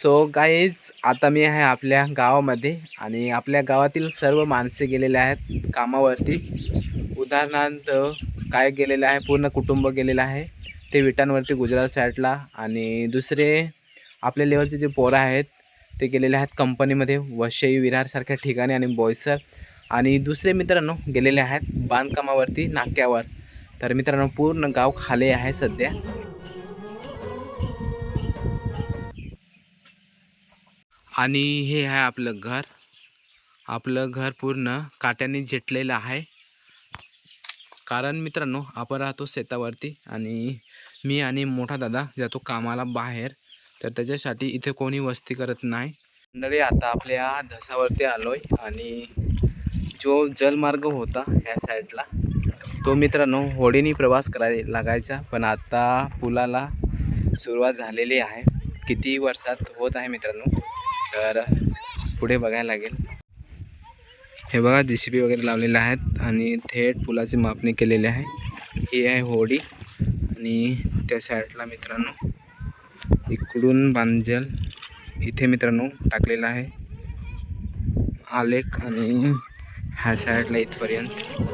So guys आता मी आहे आपल्या गावामध्ये आणि आपल्या गावातील सर्व माणसे गेलेले आहेत कामावरती. उदाहरणार्थ काय गेलेलं आहे पूर्ण कुटुंब गेलेलं आहे. ते विटांवरती गुजरात साईडला. आणि दुसरे आपल्या लेवलचे जे पोरं आहेत ते गेलेले आहेत कंपनीमध्ये. वशई विरारसारख्या ठिकाणी आणि बॉयसर आणि दुसरे मित्रांनो गेलेले आहेत बांधकामावरती नाक्यावर. तर मित्रांनो पूर्ण गाव खाली आहे सध्या. आणि हे आहे आपलं घर. आपलं घर पूर्ण काट्याने झेटलेलं आहे. कारण मित्रांनो आपण राहतो शेतावरती आणि मी आणि मोठा दादा जातो कामाला बाहेर. तर त्याच्यासाठी इथे कोणी वस्ती करत नाही. मंडळी आता आपल्या धसावरती आलो आहे आणि जो जलमार्ग होता ह्या साईडला तो मित्रांनो होडीने प्रवास कराय लागायचा. पण आता पुलाला सुरुवात झालेली आहे. किती वर्षात होत आहे मित्रांनो? तर पुढे बघायला लागेल. हे बघा जे सी बी वगैरे लावलेले आहेत आणि थेट पुलाची मापणी केलेली आहे. ही आहे होडी आणि त्या साईडला मित्रांनो इकडून बांजल इथे मित्रांनो टाकलेला आहे. आलेख आणि ह्या साईडला इथपर्यंत.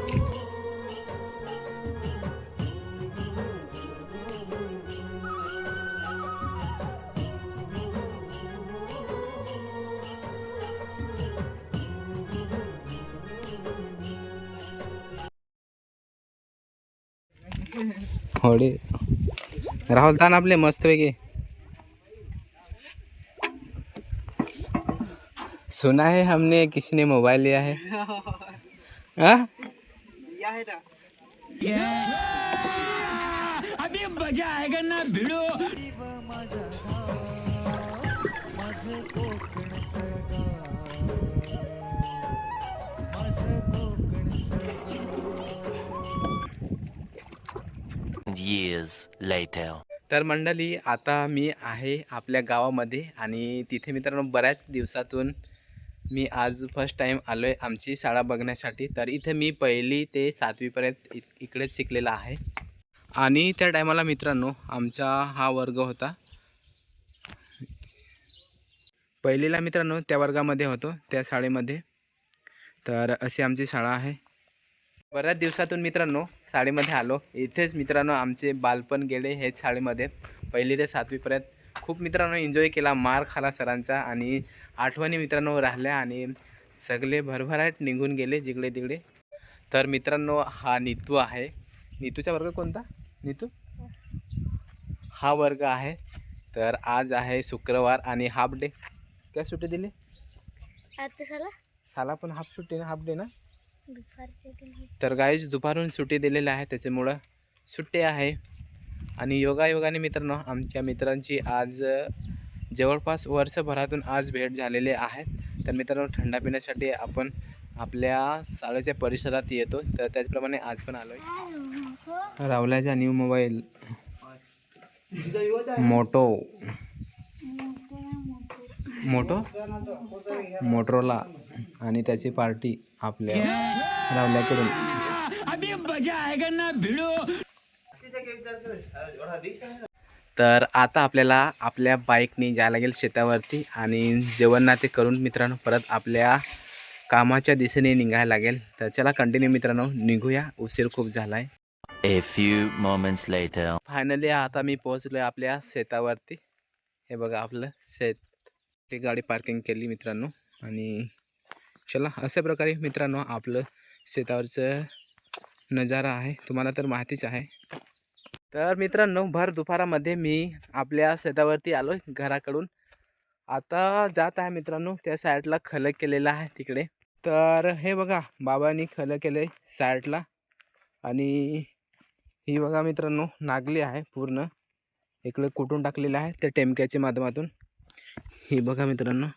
होडी. राहुल तान आपले मस्तपैकी. सुना है हमने किसी ने मोबाइल लिया है? हाँ? Years later. तर मंडळी आता मी आहे आपल्या गावामध्ये आणि तिथे मित्रांनो बऱ्याच दिवसातून मी आज फर्स्ट टाईम आलो आहे आमची शाळा बघण्यासाठी. तर इथे मी पहिली ते सातवीपर्यंत इ इकडेच शिकलेला आहे. आणि त्या टायमाला मित्रांनो आमचा हा वर्ग होता. पहिलीला मित्रांनो त्या वर्गामध्ये होतो त्या शाळेमध्ये. तर अशी आमची शाळा आहे. बऱ्याच दिवसातून मित्रांनो शाळेमध्ये आलो. इथेच मित्रांनो आमचे बालपण गेले हेच शाळेमध्ये. पहिली ते सातवीपर्यंत खूप मित्रांनो एन्जॉय केला मार खाला सरांचा आणि आठवणी मित्रांनो राहिल्या आणि सगळे भरभराट निघून गेले जिकडे तिकडे. तर मित्रांनो हा नीतू आहे. नीतूचा वर्ग कोणता? नीतू? हा वर्ग आहे. तर आज आहे शुक्रवार आणि हाफ डे काय सुट्टी दिली? आता साला साला पण हाफ सुट्टी ना हाफ डे ना? तर गाईज दुपारून सुट्टी दिलेली आहे त्याच्यामुळं सुट्टी आहे. आणि योगायोगाने मित्रांनो आमच्या मित्रांची आज जवळपास वर्षभरातून आज भेट झालेली आहे. तर मित्रांनो थंडा पिण्यासाठी आपण आपल्या शाळेच्या परिसरात येतो. तर त्याचप्रमाणे आज पण आलो आहे रावल्याचा new mobile Moto. Moto Motorola आणि त्याची पार्टी आपल्या रावल्याकडून. तर आता आपल्याला आपल्या बाईकने जायला लागेल शेतावरती आणि जेवण नाते करून मित्रांनो परत आपल्या कामाच्या दिशेने निघायला लागेल. तर चला कंटिन्यू मित्रांनो निघूया. उशीर खूप झाला आहे A few moments later. Finally आता मी पोहोचलो आहे आपल्या शेतावरती. हे बघा आपलं शेत. ती गाडी पार्किंग केली मित्रांनो. आणि चला अशा प्रकारे मित्रांनो आपलं शेतावरचं नजारा आहे. तुम्हाला तर माहितीच आहे. तर मित्रांनो भर दुपारामध्ये मी आपल्या शेतावरती आलो आहे घराकडून. आता जात आहे मित्रांनो त्या साईडला खलं केलेलं आहे तिकडे. तर हे बघा बाबांनी खलं केलं आहे साईडला. आणि ही बघा मित्रांनो नागली आहे पूर्ण. इकडे कुटून टाकलेलं आहे त्या टेमक्याच्या माध्यमातून. हे बघा मित्रांनो.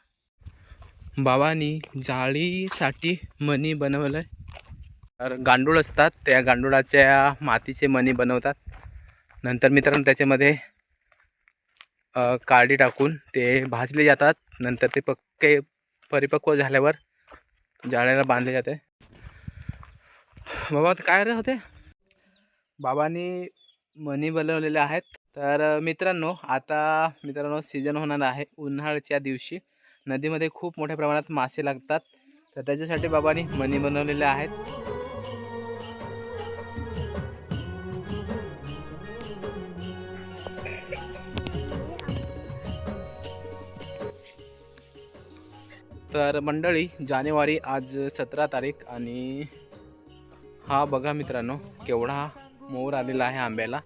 बाबांनी जाळीसाठी मणी बनवलं आहे तर गांडूळ असतात त्या गांडुळाच्या मातीचे मणी बनवतात. नंतर मित्रांनो त्याच्यामध्ये अ, काडी टाकून ते भाजले जातात. नंतर ते पक्के परिपक्व झाल्यावर जाळ्याला बांधले जाते. बाबा काय रे होते? बाबांनी मणी बनवलेले आहेत. तर मित्रांनो आता मित्रांनो सीजन होणार आहे उन्हाळ्याच्या दिवशी. नदीमध्ये खूप मोठ्या प्रमाणात मासे लागतात. तर त्याच्यासाठी बाबांनी मणी बनवलेले आहेत. तर मंडळी जानेवारी आज सतरा तारीख आणि हा बघा मित्रांनो केवढा मोर आलेला आहे आंब्याला.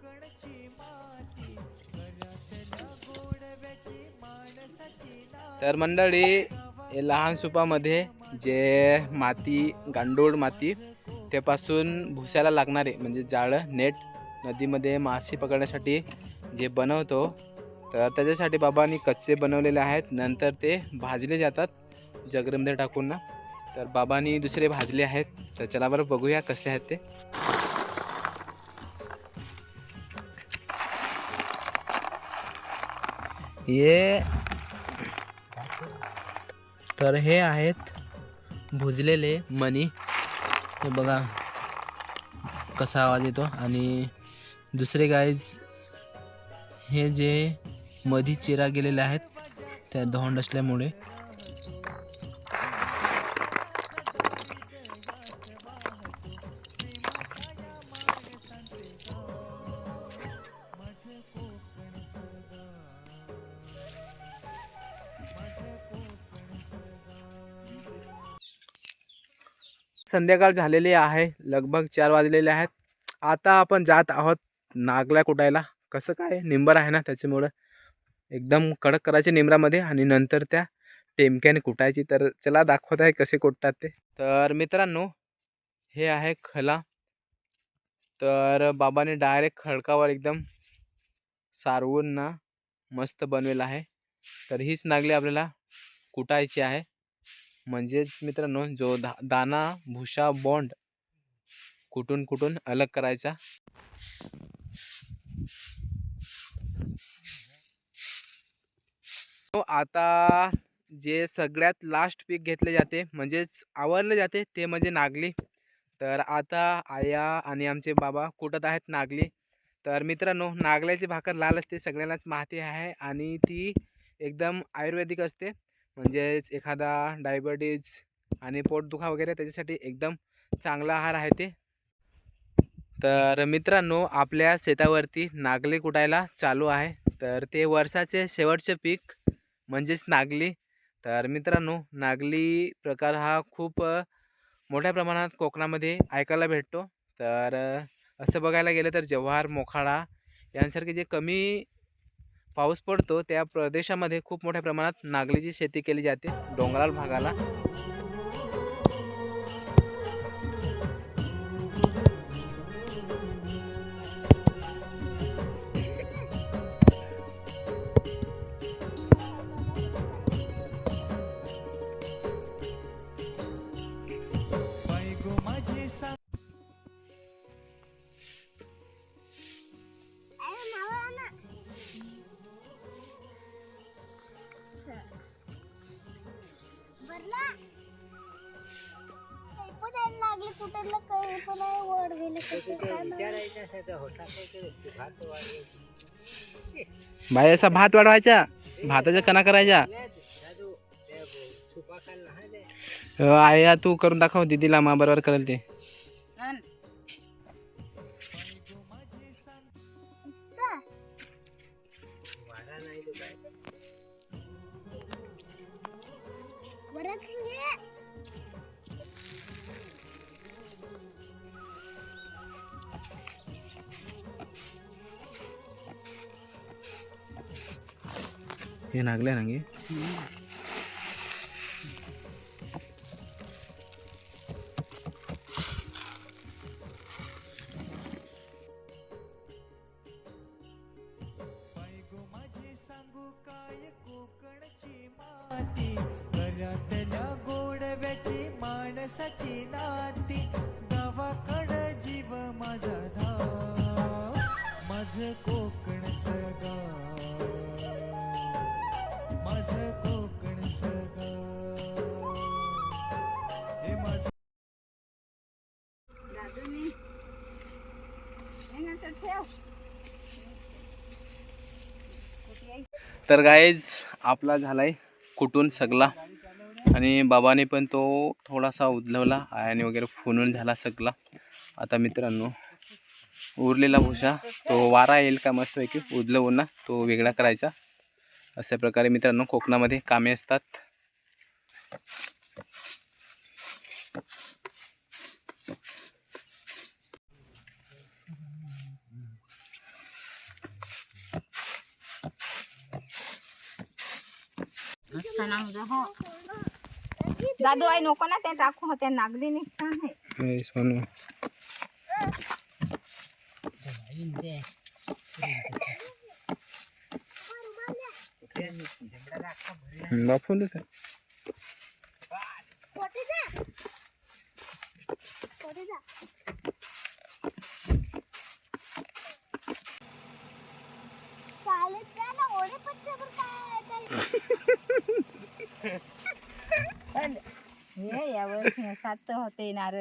तर मंडळी हे लहान सुपामध्ये जे माती गांडूळ माती त्यापासून भुसायला लागणारे म्हणजे जाळं नेट नदीमध्ये मासे पकडण्यासाठी जे बनवतो तर त्याच्यासाठी बाबांनी कच्चे बनवलेले आहेत. नंतर ते भाजले जातात जगरमध्ये टाकून. ना तर बाबांनी दुसरे भाजले आहेत. तर चला बरं बघूया कसे आहेत ते. हे तर हे आहेत भुजलेले मणी हे बघा कसा आवाज येतो. आणि दुसरे गाईज हे जे मधी चिरा गेलेले आहेत त्या धोंड असल्यामुळे संध्याकाळ झालेली आहे. लगभग चार वाजलेले आहेत. आता आपण जात आहोत नागला कुटायला. कसं काय? निंबर आहे ना त्याच्यामुळं. एकदम कडक करायचे निंबरामध्ये आणि नंतर त्या टेमक्याने कुटायची. तर चला दाखवत आहे कसे कुटतात ते. तर मित्रांनो हे आहे खला. तर बाबाने डायरेक्ट खडकावर एकदम सारवून ना मस्त बनवेल आहे. तर हीच नागली आपल्याला कुटायची आहे. म्हणजेच मित्रांनो जो दा दाना भुसा बॉन्ड कुठून कुठून अलग करायचा? आता जे सगळ्यात लास्ट पीक घेतले जाते म्हणजेच आवरले जाते ते म्हणजे नागली. तर आता आया आणि आमचे बाबा कुठत आहेत नागली? तर मित्रांनो नागल्याची भाकर लाल असते सगळ्यांनाच माहिती आहे आणि ती एकदम आयुर्वेदिक असते. म्हणजेच एखादा डायबिटीज आणि पोटदुखा वगैरे त्याच्यासाठी एकदम चांगला आहार आहे ते. तर मित्रांनो आपल्या शेतावरती नागली कुटायला चालू आहे. तर ते वर्षाचे शेवटचे पीक म्हणजेच नागली. तर मित्रांनो नागली प्रकार हा खूप मोठ्या प्रमाणात कोकणामध्ये ऐकायला भेटतो. तर असं बघायला गेलं तर जव्हार मोखाडा यांसारखे जे कमी पाऊस पडतो त्या प्रदेशामध्ये खूप मोठ्या प्रमाणात नागलीची शेती केली जाते डोंगराळ भागाला. बाई असा भात वाढवायचा. भाताच्या कणा करायच्या. आया तू करून दाखव दीदीला मा बरोबर करेल ते. हे नागले तर गायज आपला झाला आहे कुटून सगळा आणि बाबाने पण तो थोडासा उदलवला आणि वगैरे फुनून झाला सगळा आता मित्रांनो उरलेला भुसा तो वारा येईल का मस्तपैकी उदलवून ना तो वेगळा करायचा. अशा प्रकारे मित्रांनो कोकणामध्ये कामे असतात. दादू आई नको ना ते टाकू होते नागली निसता नाही. हेच म्हणून बापून देत. चालत जा ना ओढे पण सगळं काय हे यावर सात होते नार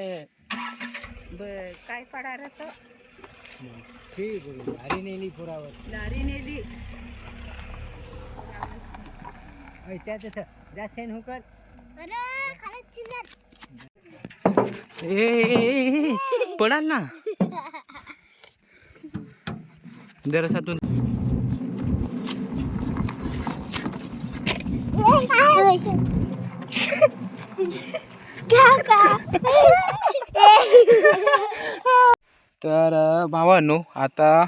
बर काय पडार तो? लारी नेली लारी नेली. ए पडाल ना. जरासा तर भावांनो आता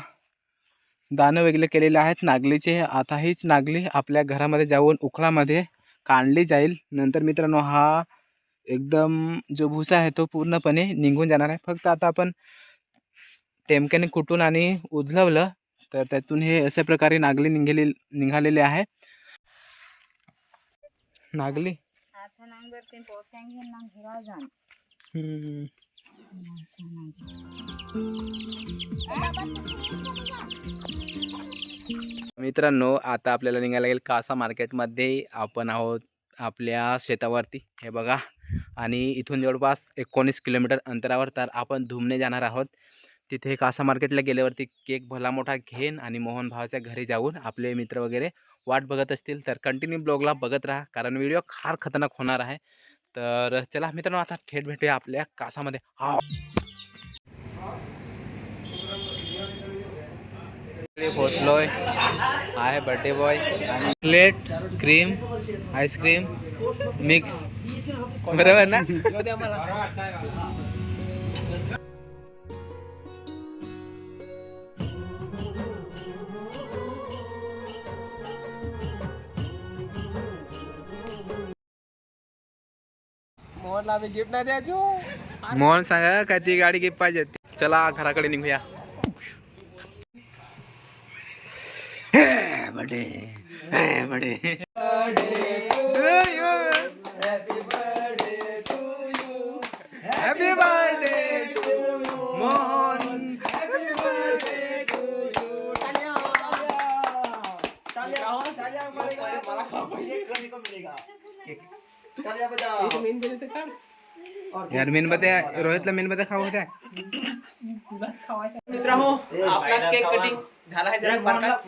दाणं वगैरे केलेले आहेत नागलीचे. आता हीच नागली आपल्या घरामध्ये जाऊन उखळामध्ये काढली जाईल. नंतर मित्रांनो हा एकदम जो भुसा आहे तो पूर्णपणे निघून जाणार आहे. फक्त आता आपण टेमक्याने कुटून आणि उधलवलं तर त्यातून हे अशा प्रकारे नागली निघाले निघालेले आहे नागली आता नांगर ते पोरस्यांग घेऊन ना घरावर जाण हम्म. मित्रांनो आता आपल्याला निघायला लागेल कासा मार्केटमध्ये. आपण आहोत आपल्या शेतावरती हे बघा. आणि इथून जवळपास एकोणीस किलोमीटर अंतरावर तर आपण धुमणे जाणार आहोत. तिथे कासा मार्केटला गेल्यावरती केक भला मोठा घेईन आणि मोहन भावाच्या घरी जाऊन आपले मित्र वगैरे वाट बघत असतील. तर कंटिन्यू ब्लॉगला बघत राहा कारण व्हिडिओ फार खतरनाक होणार आहे. तर चला मित्रांनो आता थेट भेटूया आपल्या कासामध्ये. हा पोचलोय आहे बर्थडे बॉय. आणि plate cream ice cream mix. बरोबर ना? मोहन सांगा काय ती गाडी गिफ्ट पाहिजे चला घराकडे निघूया. Birthday birthday happy birthday Mohan यार मेणबत्त्या रोहितला मेणबत्त्या खाऊ होत्या मित्र हो आपला केक कटिंग झाला आहे जरा बारकाच.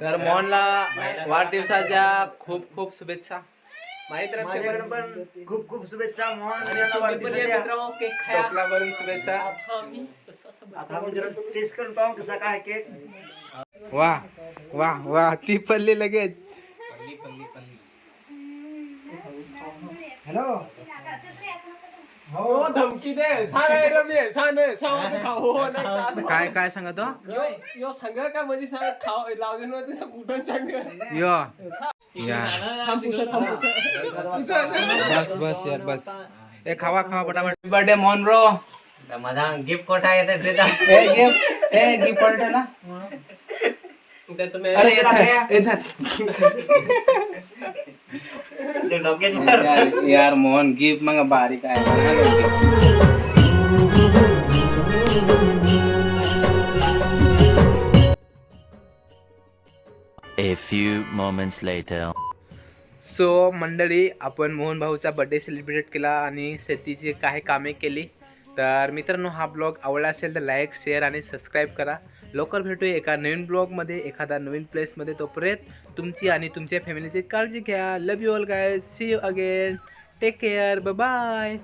तर मोहनला वाढदिवसाच्या खूप खूप शुभेच्छा. माहीत माझ्याकडे पण खूप खूप शुभेच्छा मोहन यांना मित्र वाढदिवसाच्या. केक खाया. भरून शुभेच्छा. आता आपण जरा टेस्ट करून पाहू कसा काय केक वा वा वा ती पडली लगेच. हॅलो? धमकी दे. सांग रमे सांग सांग खाऊ नाही काय काय सांगत हो? यो यो सांग का म्हणजे सांग खाऊ लावले नव्हते ना कुठं सांग यो. या. बस बस यार बस. ए खावा खावा पटापट. बर्थडे मोहन रो माझा गिफ्ट कोठा येते देता. ए गिफ्ट ए गिफ्ट पलटे ना. अरे इधर इधर यार यार मोहन गिफ्ट मग बारीक आहे A few moments later. So मंडळी आपण मोहन भाऊचा बर्थडे सेलिब्रेट केला आणि शेतीची काही कामे केली. तर मित्रांनो हा ब्लॉग आवडला असेल तर लाईक शेअर आणि सबस्क्राईब करा. लवकर भेटूया एका नवीन ब्लॉगमध्ये एखादा नवीन प्लेसमध्ये. तोपर्यंत तुमची आणि तुमच्या फॅमिलीची काळजी घ्या. Love you all guys see you again take care bye